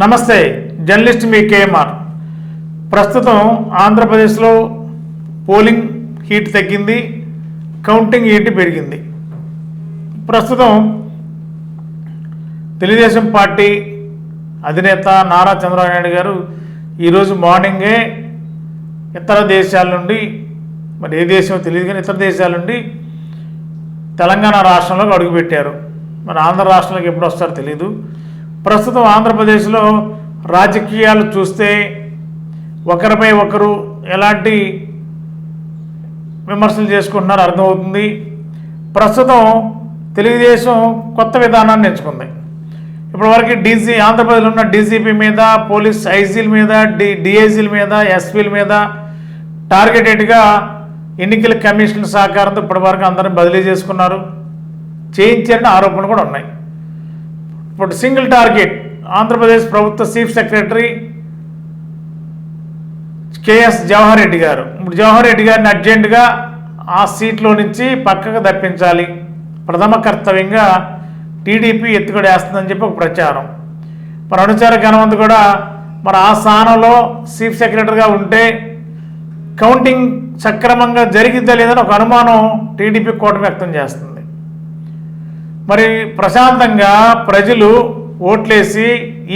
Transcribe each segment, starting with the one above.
నమస్తే జర్నలిస్ట్ మీ కేఎంఆర్. ప్రస్తుతం ఆంధ్రప్రదేశ్లో పోలింగ్ హీట్ తగ్గింది కౌంటింగ్ హీట్ పెరిగింది. ప్రస్తుతం తెలుగుదేశం పార్టీ అధినేత నారా చంద్రబాబు నాయుడు గారు ఈరోజు మార్నింగే ఇతర దేశాల నుండి మరి ఏ దేశమో తెలియదు కానీ ఇతర దేశాల నుండి తెలంగాణ రాష్ట్రంలోకి అడుగుపెట్టారు. మరి ఆంధ్ర రాష్ట్రంలోకి ఎప్పుడు వస్తారో తెలియదు ప్రస్తుతం ఆంధ్రప్రదేశ్లో రాజకీయాలు చూస్తే ఒకరిపై ఒకరు ఎలాంటి విమర్శలు చేసుకుంటున్నారో అర్థమవుతుంది. ప్రస్తుతం తెలుగుదేశం కొత్త విధానాన్ని ఎంచుకుంది. ఇప్పటివరకు డీజీ ఆంధ్రప్రదేశ్లో ఉన్న డీజీపీ మీద పోలీస్ ఐజీల మీద డి డిఐజీల మీద ఎస్పీల మీద టార్గెటెడ్గా ఎన్నికల కమిషన్ సహకారంతో ఇప్పటివరకు అందరిని బదిలీ చేసుకున్నారు. చేయించారని ఆరోపణలు కూడా ఉన్నాయి. ఇప్పుడు సింగిల్ టార్గెట్ ఆంధ్రప్రదేశ్ ప్రభుత్వ chief secretary KS Jawahar Reddy garu. ఇప్పుడు జవహర్ రెడ్డి గారిని అర్జెంటుగా ఆ సీట్లో నుంచి పక్కకు తప్పించాలి. ప్రథమ కర్తవ్యంగా టీడీపీ ఎత్తుగడ వేస్తుందని చెప్పి ఒక ప్రచారం. మరి అనుచార ఘనవంత్ కూడా మరి ఆ స్థానంలో చీఫ్ సెక్రటరీగా ఉంటే కౌంటింగ్ సక్రమంగా జరిగిద్దా లేదని ఒక అనుమానం టీడీపీ కూటమి వ్యక్తం చేస్తుంది. మరి ప్రశాంతంగా ప్రజలు ఓట్లేసి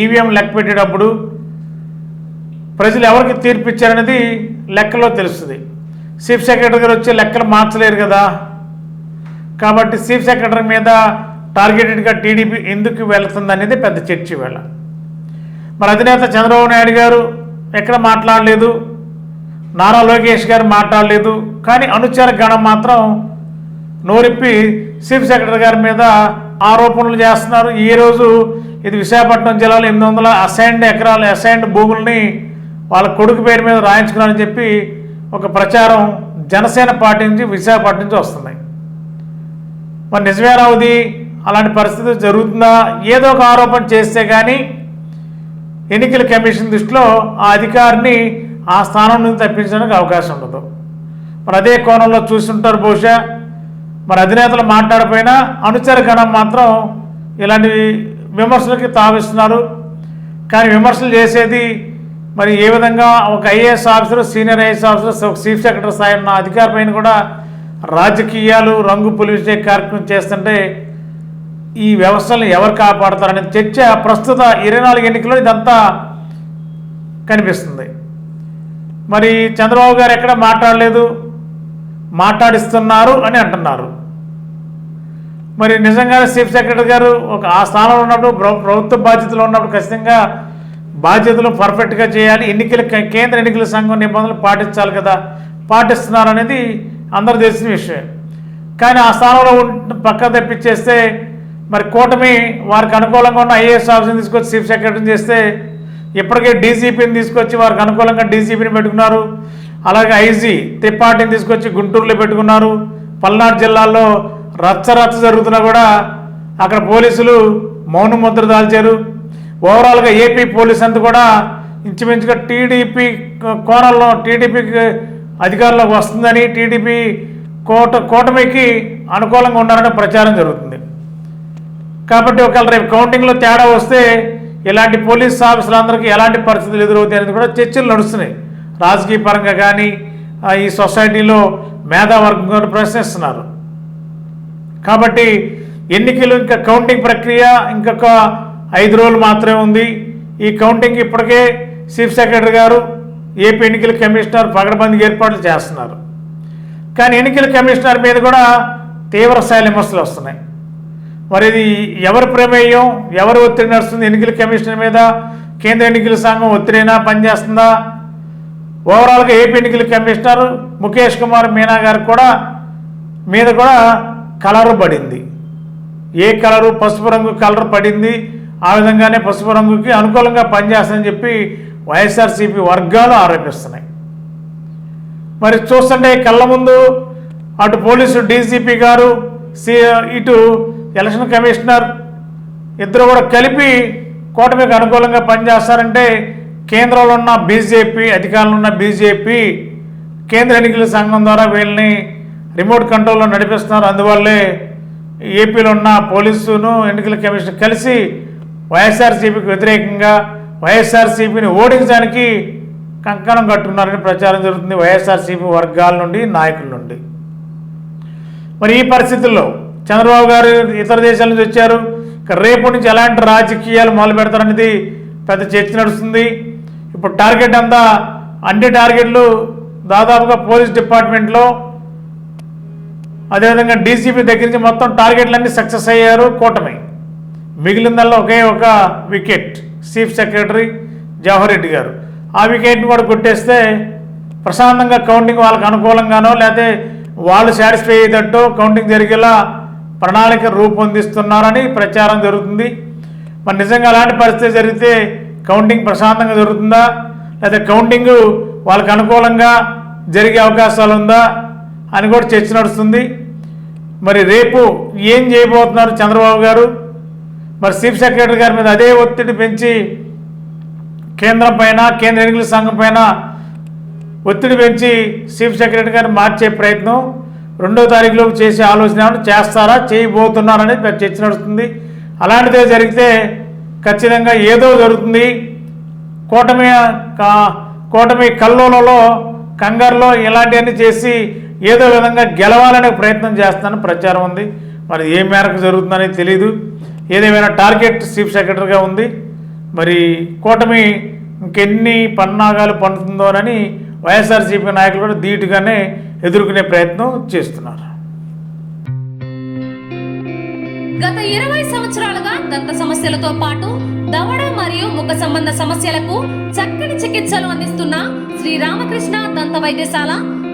ఈవీఎం లెక్క పెట్టేటప్పుడు ప్రజలు ఎవరికి తీర్పు ఇచ్చారనేది లెక్కలో తెలుస్తుంది. చీఫ్ సెక్రటరీ గారు వచ్చి లెక్కలు మార్చలేరు కదా. కాబట్టి చీఫ్ సెక్రటరీ మీద టార్గెటెడ్గా టీడీపీ ఎందుకు వెళుతుంది అనేది పెద్ద చర్చ వేళ మరి అధినేత చంద్రబాబు నాయుడు గారు ఎక్కడ మాట్లాడలేదు. నారా లోకేష్ గారు మాట్లాడలేదు. కానీ అనుచర గణం మాత్రం నోరిప్పి చీఫ్ సెక్రటరీ గారి మీద ఆరోపణలు చేస్తున్నారు. ఈ రోజు ఇది విశాఖపట్నం జిల్లాలో ఎనిమిది వందల అసైన్డ్ ఎకరాల అసైన్డ్ భూముల్ని వాళ్ళ కొడుకు పేరు మీద రాయించుకున్నారని చెప్పి ఒక ప్రచారం జనసేన పార్టీ నుంచి విశాఖపట్నం నుంచి వస్తున్నాయి. మరి నిజమే రావుది అలాంటి పరిస్థితి జరుగుతుందా? ఏదో ఒక ఆరోపణ చేస్తే కానీ ఎన్నికల కమిషన్ దృష్టిలో ఆ అధికారిని ఆ స్థానం నుంచి తప్పించడానికి అవకాశం ఉండదు. మరి అదే కోణంలో చూస్తుంటారు బహుశా మరి అధినేతలు మాట్లాడిపోయినా అనుచర గణం మాత్రం ఇలాంటి విమర్శలకి తావిస్తున్నారు. కానీ విమర్శలు చేసేది మరి ఏ విధంగా ఒక IAS officer senior IAS officer ఒక చీఫ్ సెక్రటరీ స్థాయి ఉన్న అధికారి పైన కూడా రాజకీయాలు రంగు పులిచే కార్యక్రమం చేస్తుంటే ఈ వ్యవస్థలను ఎవరు కాపాడతారనే చర్చ ప్రస్తుత ఇరవై నాలుగు ఎన్నికల్లో ఇదంతా కనిపిస్తుంది. మరి చంద్రబాబు గారు ఎక్కడ మాట్లాడలేదు మాట్లాడిస్తున్నారు అని అంటున్నారు. మరి నిజంగానే చీఫ్ సెక్రటరీ గారు ఒక ఆ స్థానంలో ఉన్నప్పుడు ప్రభుత్వ బాధ్యతలు ఉన్నప్పుడు ఖచ్చితంగా బాధ్యతలు పర్ఫెక్ట్గా చేయాలి. ఎన్నికల కేంద్ర ఎన్నికల సంఘం నిబంధనలు పాటించాలి కదా. పాటిస్తున్నారు అనేది అందరు తెలిసిన విషయం. కానీ ఆ స్థానంలో ఉంట పక్క తెప్పించేస్తే మరి కూటమి వారికి అనుకూలంగా ఉన్న ఐఏఎస్ ఆఫీసర్ని తీసుకొచ్చి చీఫ్ సెక్రటరీని చేస్తే ఇప్పటికే డీజీపీని తీసుకొచ్చి వారికి అనుకూలంగా డీజీపీని పెట్టుకున్నారు. అలాగే ఐజీ త్రిపాఠిని తీసుకొచ్చి గుంటూరులో పెట్టుకున్నారు. పల్నాడు జిల్లాలో రచ్చ రచ్చ జరుగుతున్నా కూడా అక్కడ పోలీసులు మౌన ముద్ర దాల్చారు. ఓవరాల్గా ఏపీ పోలీస్ అంతా కూడా ఇంచుమించుగా టీడీపీ కోణంలో టీడీపీకి అధికారంలోకి వస్తుందని టీడీపీ కోట కూటమికి అనుకూలంగా ఉండాలని ప్రచారం జరుగుతుంది. కాబట్టి ఒకవేళ రేపు కౌంటింగ్లో తేడా వస్తే ఇలాంటి పోలీస్ ఆఫీసులందరికీ ఎలాంటి పరిస్థితులు ఎదురవుతాయి అనేది కూడా చర్చలు నడుస్తున్నాయి. రాజకీయ పరంగా కానీ ఈ సొసైటీలో మేధావర్గం కూడా ప్రశ్నిస్తున్నారు. కాబట్టి ఎన్నికలు ఇంకా కౌంటింగ్ ప్రక్రియ ఇంకొక ఐదు రోజులు మాత్రమే ఉంది. ఈ కౌంటింగ్ ఇప్పటికే చీఫ్ సెక్రటరీ గారు ఏపీ ఎన్నికల కమిషనర్ పగడబందీ ఏర్పాట్లు చేస్తున్నారు. కానీ ఎన్నికల కమిషనర్ మీద కూడా తీవ్ర స్థాయి విమర్శలు వస్తున్నాయి. మరి ఇది ఎవరి ప్రమేయం ఎవరు ఒత్తిడి నడుస్తుంది? ఎన్నికల కమిషనర్ మీద కేంద్ర ఎన్నికల సంఘం ఒత్తిడైనా? పనిచేస్తుందా? ఓవరాల్గా ఏపీ ఎన్నికల కమిషనర్ ముఖేష్ కుమార్ మీనా గారు కూడా మీద కూడా కలర్ పడింది. ఏ కలరు? పసుపు రంగు కలర్ పడింది. ఆ విధంగానే పసుపు రంగుకి అనుకూలంగా పనిచేస్తుందని చెప్పి వైఎస్ఆర్సీపీ వర్గాలు ఆరోపిస్తున్నాయి. మరి చూస్తుంటే కళ్ళ ముందు అటు పోలీసు డీజీపీ గారు సి ఇటు ఎలక్షన్ కమిషనర్ ఇద్దరు కూడా కలిపి కూటమికి అనుకూలంగా పనిచేస్తారంటే కేంద్రంలో ఉన్న బీజేపీ అధికారంలో ఉన్న బీజేపీ కేంద్ర ఎన్నికల సంఘం ద్వారా వీళ్ళని రిమోట్ కంట్రోల్లో నడిపిస్తున్నారు. అందువల్లే ఏపీలో ఉన్న పోలీసును ఎన్నికల కమిషన్ కలిసి వైఎస్ఆర్సీపీకి వ్యతిరేకంగా వైఎస్ఆర్సీపీని ఓడించడానికి కంకణం కట్టున్నారని ప్రచారం జరుగుతుంది వైఎస్ఆర్సీపీ వర్గాల నుండి నాయకుల నుండి. మరి ఈ పరిస్థితుల్లో చంద్రబాబు గారు ఇతర దేశాల నుంచి వచ్చారు. రేపు నుంచి ఎలాంటి రాజకీయాలు మొదలు పెడతారనేది పెద్ద చర్చ నడుస్తుంది. ఇప్పుడు టార్గెట్ అంతా అన్ని టార్గెట్లు దాదాపుగా పోలీస్ డిపార్ట్మెంట్లో అదేవిధంగా డీసీపీ దగ్గర నుంచి మొత్తం టార్గెట్లన్నీ సక్సెస్ అయ్యారు కూటమి. మిగిలిందల్లా ఒకే ఒక wicket chief secretary Jawahar Reddy garu. ఆ వికెట్ని కూడా కొట్టేస్తే ప్రశాంతంగా కౌంటింగ్ వాళ్ళకి అనుకూలంగానో లేకపోతే వాళ్ళు సాటిస్ఫై అయ్యేటట్టు కౌంటింగ్ జరిగేలా ప్రణాళిక రూపొందిస్తున్నారని ప్రచారం జరుగుతుంది. మరి నిజంగా అలాంటి పరిస్థితి జరిగితే కౌంటింగ్ ప్రశాంతంగా జరుగుతుందా? లేదా కౌంటింగ్ వాళ్ళకి అనుకూలంగా జరిగే అవకాశాలు ఉందా? అని కూడా చర్చ నడుస్తుంది. మరి రేపు ఏం చేయబోతున్నారు చంద్రబాబు గారు? మరి చీఫ్ సెక్రటరీ గారి మీద అదే ఒత్తిడి పెంచి కేంద్రం పైన కేంద్ర ఎన్నికల సంఘం పైన ఒత్తిడి పెంచి చీఫ్ సెక్రటరీ గారిని మార్చే ప్రయత్నం రెండో తారీఖులోపు చేసే ఆలోచన ఏమైనా చేస్తారా చేయబోతున్నారనేది పెద్ద చర్చ నడుస్తుంది. అలాంటిదే జరిగితే ఖచ్చితంగా ఏదో జరుగుతుంది. కూటమి కూటమి కల్లోలలో కంగారులో ఇలాంటివన్నీ చేసి ఏదో విధంగా గెలవాలనే ప్రయత్నం చేస్తానని ప్రచారం ఉంది. మరి ఏ మేరకు జరుగుతుందని తెలియదు ఏదేమైనా టార్గెట్ చీఫ్ సెక్రటరీగా ఉంది. మరి కూటమి ఇంకెన్ని పన్నాగాలు పండుతుందోనని వైఎస్ఆర్సీపీ నాయకులు కూడా ధీటుగానే ఎదుర్కొనే ప్రయత్నం చేస్తున్నారు. గత ఇరవై సంవత్సరాలుగా దంత సమస్యలతో పాటు దవడ మరియు ముఖ సంబంధ సమస్యలకు చక్కని చికిత్సలు అందిస్తున్న శ్రీ రామకృష్ణ దంత వైద్యశాల